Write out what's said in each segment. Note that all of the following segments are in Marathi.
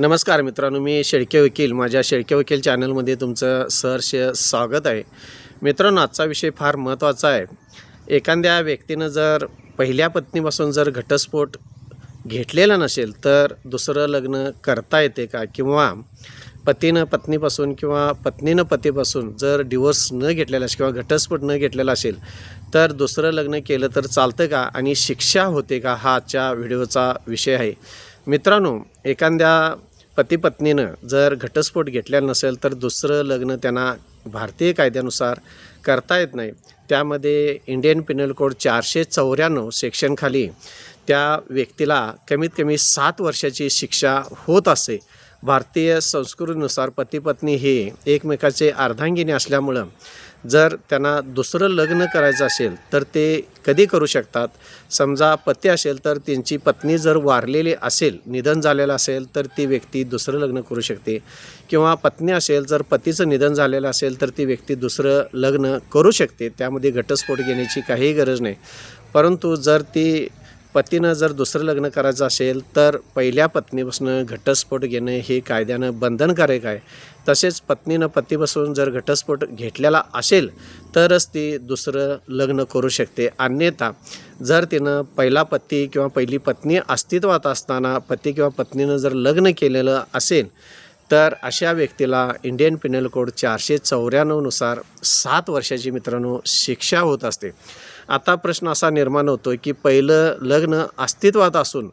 नमस्कार मित्रांनो मी शेळके वकील. माझ्या शेळके वकील चॅनलमध्ये तुमचं सहर्ष स्वागत आहे. मित्रांनो आजचा विषय फार महत्त्वाचा आहे. एखाद्या व्यक्तीनं जर पहिल्या पत्नीपासून जर घटस्फोट घेतलेला नसेल तर दुसरं लग्न करता येते का? किंवा पतीनं पत्नीपासून किंवा पत्नीनं पतीपासून जर डिवोर्स न घेतलेला असेल किंवा घटस्फोट न घेतलेला असेल तर दुसरं लग्न केलं तर चालतं का? आणि शिक्षा होते का? हा आजच्या व्हिडिओचा विषय आहे. मित्रांनो एखाद्या पती पत्नीनं जर घटस्फोट घेतलेला नसेल तर दुसरं लग्न त्यांना भारतीय कायद्यानुसार करता येत नाही. त्यामध्ये इंडियन पिनल कोड चारशे चौऱ्याण्णव सेक्शनखाली त्या व्यक्तीला कमीत कमी सात वर्षाची शिक्षा होत असे. भारतीय संस्कृतीनुसार पती पत्नी हे एकमेकाचे अर्धांगिनी असल्यामुळं जर त्यांना दुसरं लग्न करायचं असेल तर ते कधी करू शकतात? समजा पती असेल तर त्यांची पत्नी जर वारलेली असेल निधन झालेलं असेल तर ती व्यक्ती दुसरं लग्न करू शकते. किंवा पत्नी असेल जर पतीचं निधन झालेलं असेल तर ती व्यक्ती दुसरं लग्न करू शकते. त्यामध्ये घटस्फोट घेण्याची काहीही गरज नाही. परंतु जर ती पतीनं जर दुसरं लग्न करायचं असेल तर पहिल्या पत्नीपासून घटस्फोट घेणं हे कायद्यानं बंधनकारक आहे. तसेच पत्नीनं पतीपासून जर घटस्फोट घेतलेला असेल तरच ती दुसरं लग्न करू शकते. अन्यथा जर तिनं पहिला पती किंवा पहिली पत्नी अस्तित्वात असताना पती किंवा पत्नीनं जर लग्न केलेलं असेल तर अशा व्यक्तीला इंडियन पिनल कोड चारशे चौऱ्याण्णवनुसार सात वर्षाची मित्रांनो शिक्षा होत असते. आता प्रश्न असा निर्माण होतो की पहिलं लग्न अस्तित्वात असून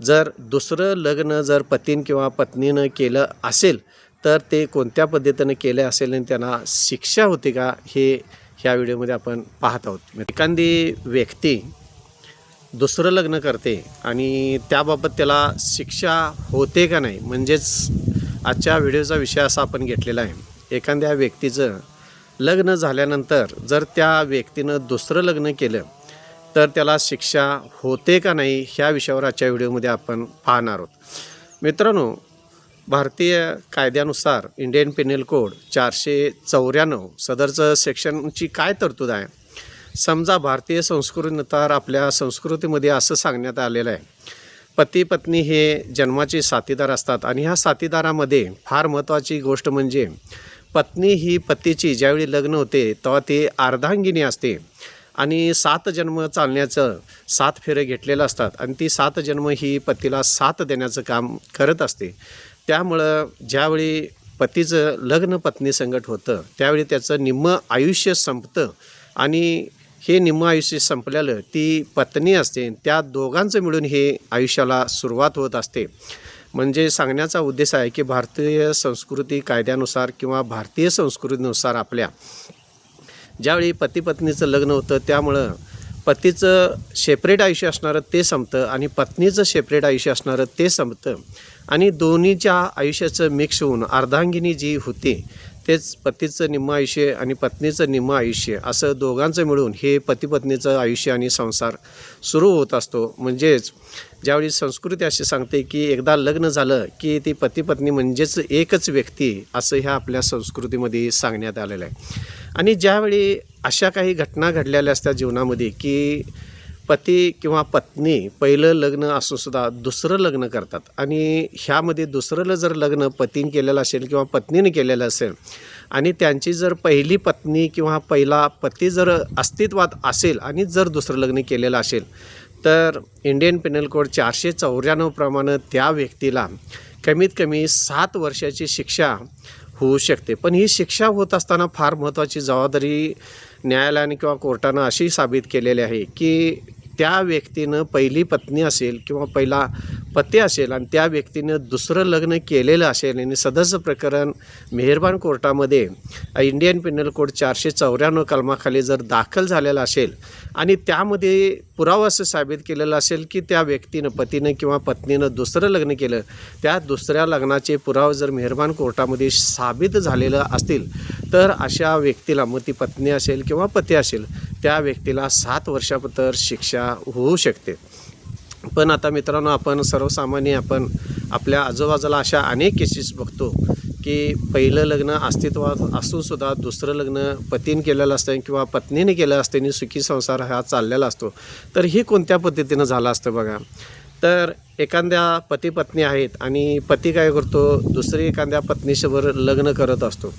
जर दुसरं लग्न जर पतीन किंवा पत्नीनं केलं असेल तर ते कोणत्या पद्धतीनं केलं असेल आणि त्यांना शिक्षा होते का हे ह्या व्हिडिओमध्ये आपण पाहत आहोत. एखादी व्यक्ती दुसरं लग्न करते आणि त्याबाबत त्याला शिक्षा होते का नाही म्हणजेच आजच्या व्हिडिओचा विषय असा आपण घेतलेला आहे. एखाद्या व्यक्तीचं लग्न झाल्यानंतर जर त्या व्यक्तीनं दुसरं लग्न केलं तर त्याला शिक्षा होते का नाही ह्या विषयावर आजच्या व्हिडिओमध्ये आपण पाहणार आहोत. मित्रांनो भारतीय कायद्यानुसार इंडियन पेनल कोड चारशे चौऱ्याण्णव सदरचं सेक्शनची काय तरतूद आहे? समजा भारतीय संस्कृतीनुसार आपल्या संस्कृतीमध्ये असं सांगण्यात आलेलं आहे पती पत्नी हे जन्माचे साथीदार असतात आणि ह्या साथीदारामध्ये फार महत्त्वाची गोष्ट म्हणजे पत्नी ही पतीची ज्यावेळी लग्न होते तेव्हा ती अर्धांगिनी असते. आणि सात जन्म चालण्याचं सात फेरे घेतलेलं असतात. आणि ती सात जन्म ही पतीला साथ देण्याचं काम करत असते. त्यामुळं ज्यावेळी पतीचं लग्न पत्नी संकट होतं त्यावेळी त्याचं निम्म आयुष्य संपतं. आणि हे निम्म आयुष्य संपल्यालं ती पत्नी असते. त्या दोघांचं मिळून हे आयुष्याला सुरुवात होत असते. म्हणजे सांगण्याचा उद्देश आहे की भारतीय संस्कृती कायद्यानुसार किंवा भारतीय संस्कृतीनुसार आपल्या ज्यावेळी पती पत्नीचं लग्न होतं त्यामुळं पतीचं सेपरेट आयुष्य असणारं ते संपतं आणि पत्नीचं सेपरेट आयुष्य असणारं ते संपतं. आणि दोन्हीच्या आयुष्याचं मिक्स होऊन अर्धांगिनी जी होती तेच पतीचं निम्म आयुष्य आणि पत्नीचं निम्म आयुष्य असं दोघांचं मिळून हे पतीपत्नीचं आयुष्य आणि संसार सुरू होत असतो. म्हणजेच ज्यावेळी संस्कृती अशी सांगते की एकदा लग्न झालं की ती पतीपत्नी म्हणजेच एकच व्यक्ती असं ह्या आपल्या संस्कृतीमध्ये सांगण्यात आलेलं आहे. आणि ज्यावेळी अशा काही घटना घडलेल्या असतात जीवनामध्ये की पती किंवा पत्नी पहिलं लग्न असूनसुद्धा दुसरं लग्न करतात. आणि ह्यामध्ये दुसरं जर लग्न पतीने केलेलं असेल किंवा पत्नीने केलेलं असेल आणि त्यांची जर पहिली पत्नी किंवा पहिला पती जर अस्तित्वात असेल आणि जर दुसरं लग्न केलेलं असेल तर इंडियन पेनल कोड चारशे चौऱ्याण्णवप्रमाणे त्या व्यक्तीला कमीत कमी सात वर्षाची शिक्षा होऊ शकते. पण ही शिक्षा होत असताना फार महत्त्वाची जबाबदारी न्यायालयाने किंवा कोर्टानं अशी साबित केलेली आहे की त्या व्यक्तीनं पहिली पत्नी असेल किंवा पहिला पती असेल आणि त्या व्यक्तीनं दुसरं लग्न केलेलं असेल आणि सदस्य प्रकरण मेहरबान कोर्टामध्ये इंडियन पिनल कोड चारशे चौऱ्याण्णव कलमाखाली जर दाखल झालेला असेल आणि त्यामध्ये पुरावा असं साबित केलेलं असेल की त्या व्यक्तीनं पतीनं किंवा पत्नीनं दुसरं लग्न केलं त्या दुसऱ्या लग्नाचे पुरावे जर मेहरबान कोर्टामध्ये साबित झालेलं असतील तर अशा व्यक्तीला मग ती पत्नी असेल किंवा पती असेल त्या व्यक्तीला सात वर्षापतर शिक्षा होऊ शकते. पण आता मित्रांनो आपण सर्वसामान्य आपण आपल्या आजूबाजूला अशा अनेक केसेस बघतो की पहिलं लग्न अस्तित्वात असूनसुद्धा दुसरं लग्न पतीने केलेलं असतं किंवा पत्नीने केलं असतं आणि सुखी संसार हा चाललेला असतो. तर हे कोणत्या पद्धतीनं झालं असतं बघा? तर एखाद्या पती पत्नी आहेत आणि पती काय करतो दुसरी एखाद्या पत्नीसोबत लग्न करत असतो.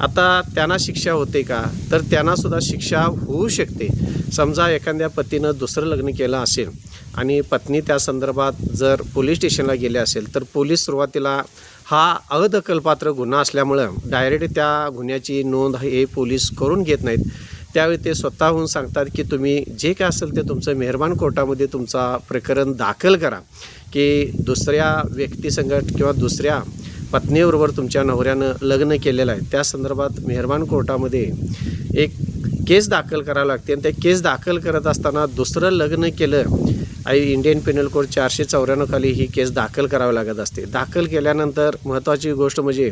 आता त्यांना शिक्षा होते का? तर त्यांनासुद्धा शिक्षा होऊ शकते. समजा एखाद्या पतीनं दुसरं लग्न केलं असेल आणि पत्नी त्या संदर्भात जर पोलीस स्टेशनला गेले असेल तर पोलीस सुरुवातीला हा अदखलपात्र गुन्हा असल्यामुळं डायरेक्ट त्या गुन्ह्याची नोंद हे पोलीस करून घेत नाहीत. त्यावेळी ते स्वतःहून सांगतात की तुम्ही जे काय असेल ते तुमचं मेहरबान कोर्टामध्ये तुमचा प्रकरण दाखल करा. की दुसऱ्या व्यक्तीसंगत किंवा दुसऱ्या पत्नीबरोबर तुमच्या नवऱ्यानं लग्न केलेलं आहे. त्या संदर्भात मेहरबान कोर्टामध्ये एक केस दाखल करावी लागते. आणि ते केस दाखल करत असताना दुसरं लग्न केलं आई इंडियन पेनल कोड चारशे चौऱ्याण्णव खाली ही केस दाखल करावी लागत असते. दाखल केल्यानंतर महत्त्वाची गोष्ट म्हणजे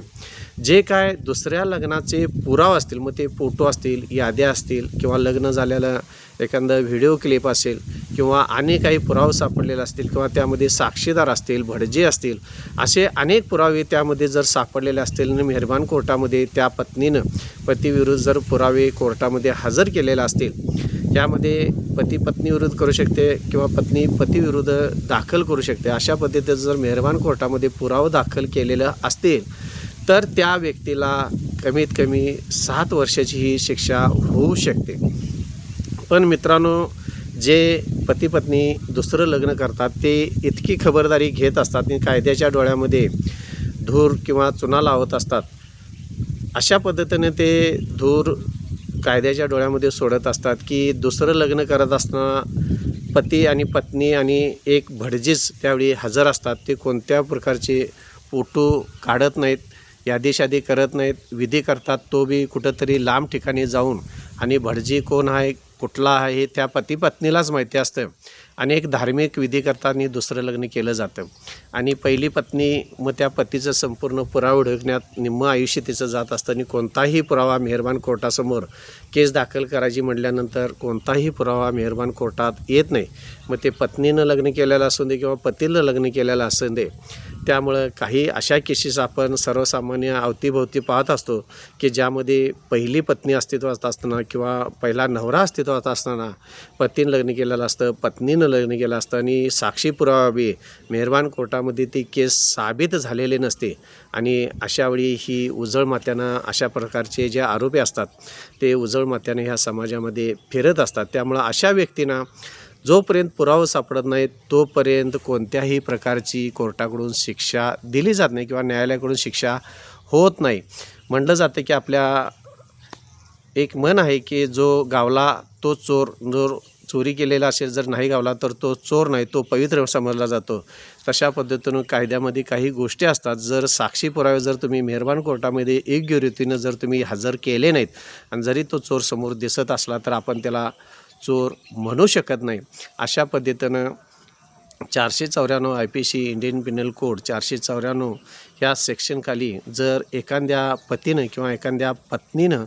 जे काय दुसऱ्या लग्नाचे पुरावा असतील मग ते फोटो असतील याद्या असतील किंवा लग्न झालेलं एखादं व्हिडिओ क्लिप असेल किंवा अनेक काही पुरावे सापडलेले असतील किंवा त्यामध्ये साक्षीदार असतील भटजे असतील असे अनेक पुरावे त्यामध्ये जर सापडलेले असतील आणि मेहरबान कोर्टामध्ये त्या पत्नीनं पतीविरुद्ध जर पुरावे कोर्टामध्ये हजर केलेले असतील त्यामध्ये पती पत्नी विरुद्ध करू शकते किंवा पत्नी पतीविरुद्ध दाखल करू शकते अशा पद्धतीचं जर मेहरबान कोर्टामध्ये पुरावा दाखल केलेलं असतील तर त्या व्यक्तीला कमीत कमी सात वर्षाची ही शिक्षा होऊ शकते. पण मित्रांनो जे पती पत्नी दुसरं लग्न करतात ते इतकी खबरदारी घेत असतात आणि कायद्याच्या डोळ्यामध्ये धूर किंवा चुना लावत असतात. अशा पद्धतीने ते धूर कायद्याच्या डोळ्यामध्ये सोडत असतात की दुसरं लग्न करत असताना पती आणि पत्नी आणि एक भटजीच त्यावेळी हजर असतात. ते कोणत्या प्रकारचे फोटो काढत नाहीत यादीशादी करत नाहीत विधी करतात तो बी कुठंतरी लांब ठिकाणी जाऊन आणि भटजी कोण आहे कुठला आहे हे त्या पती पत्नीलाच माहिती असतं. आणि एक धार्मिक विधी करताना दुसरं लग्न केलं जातं. आणि पहिली पत्नी मग त्या पतीचं संपूर्ण पुरावा ओळखण्यात निम्म आयुष्य तिचं जात असतं आणि कोणताही पुरावा मेहरबान कोर्टासमोर केस दाखल करायची म्हटल्यानंतर कोणताही पुरावा मेहरबान कोर्टात येत नाही. मग ते पत्नीनं लग्न केलेलं असू दे किंवा पतीनं लग्न केलेलं असू दे त्यामुळं काही अशा केसेस आपण सर्वसामान्य अवतीभोवती पाहत असतो की ज्यामध्ये पहिली पत्नी अस्तित्वात असताना किंवा पहिला नवरा अस्तित्वात असताना पतीनं लग्न केलेलं असतं पत्नीनं लग्न केलं असतं आणि साक्षी पुरावा मेहरबान कोर्टामध्ये ती केस साबित झालेली नसते. आणि अशावेळी ही उजळ मात्यानं अशा प्रकारचे जे आरोपी असतात ते उजळ मात्यानं ह्या समाजामध्ये फिरत असतात. त्यामुळं अशा व्यक्तींना जोपर्यंत पुरावा सापडत नाही तोपर्यंत कोणत्याही प्रकारची कोर्टाकडून शिक्षा दिली जात नाही किंवा न्यायालयाकडून शिक्षा होत नाही. म्हटलं जातं की आपल्या एक मन आहे की जो गावला तो चोर जो चोरी केलेला असेल जर नाही गावला तर तो चोर नाही तो पवित्र समजला जातो. तशा पद्धतीनं कायद्यामध्ये काही गोष्टी असतात. जर साक्षी पुरावे जर तुम्ही मेहरबान कोर्टामध्ये योग्य रीतीनं जर तुम्ही हजर केले नाहीत आणि जरी तो चोर समोर दिसत असला तर आपण त्याला चोर म्हणू शकत नाही. अशा पद्धतीनं चारशे चौऱ्याण्णव I P C Indian penal code चारशे चौऱ्याण्णव ह्या सेक्शनखाली जर एखाद्या पतीनं किंवा एखाद्या पत्नीनं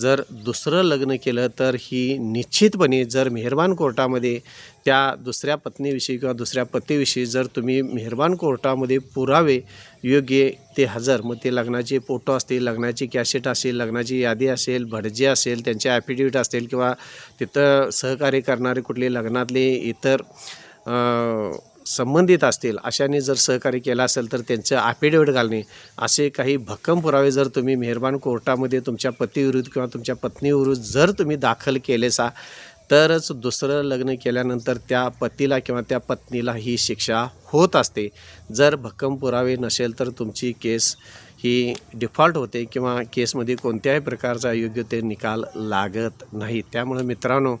जर दुसरं लग्न केलं तर ही निश्चितपणे जर मेहरबान कोर्टामध्ये त्या दुसऱ्या पत्नीविषयी किंवा दुसऱ्या पतीविषयी जर तुम्ही मेहरबान कोर्टामध्ये पुरावे योग्य ते हजर मग ते लग्नाचे फोटो असतील लग्नाची कॅसेट असेल लग्नाची यादी असेल भटजे असेल त्यांचे ॲफिडेविट असतील किंवा तिथं सहकार्य करणारे कुठले लग्नातले इतर संबंधित असतील अशाने जर सहकार्य केलं असेल तर त्यांचं ॲफिडेविट घालणे असे काही भक्कम पुरावे जर तुम्ही मेहरबान कोर्टामध्ये तुमच्या पतीविरुद्ध किंवा तुमच्या पत्नीविरुद्ध जर तुम्ही दाखल केलेसा तरच दुसरं लग्न केल्यानंतर त्या पतीला किंवा त्या पत्नीला ही शिक्षा होत असते. जर भक्कम पुरावे नसेल तर तुमची केस ही डिफॉल्ट होते किंवा केसमध्ये कोणत्याही प्रकारचा योग्य ते निकाल लागत नाही. त्यामुळे मित्रांनो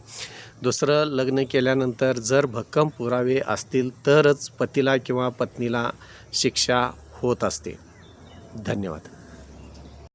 दुसरं लग्न केल्यानंतर जर भक्कम पुरावे असतील तरच पतीला किंवा पत्नीला शिक्षा होत असते. धन्यवाद.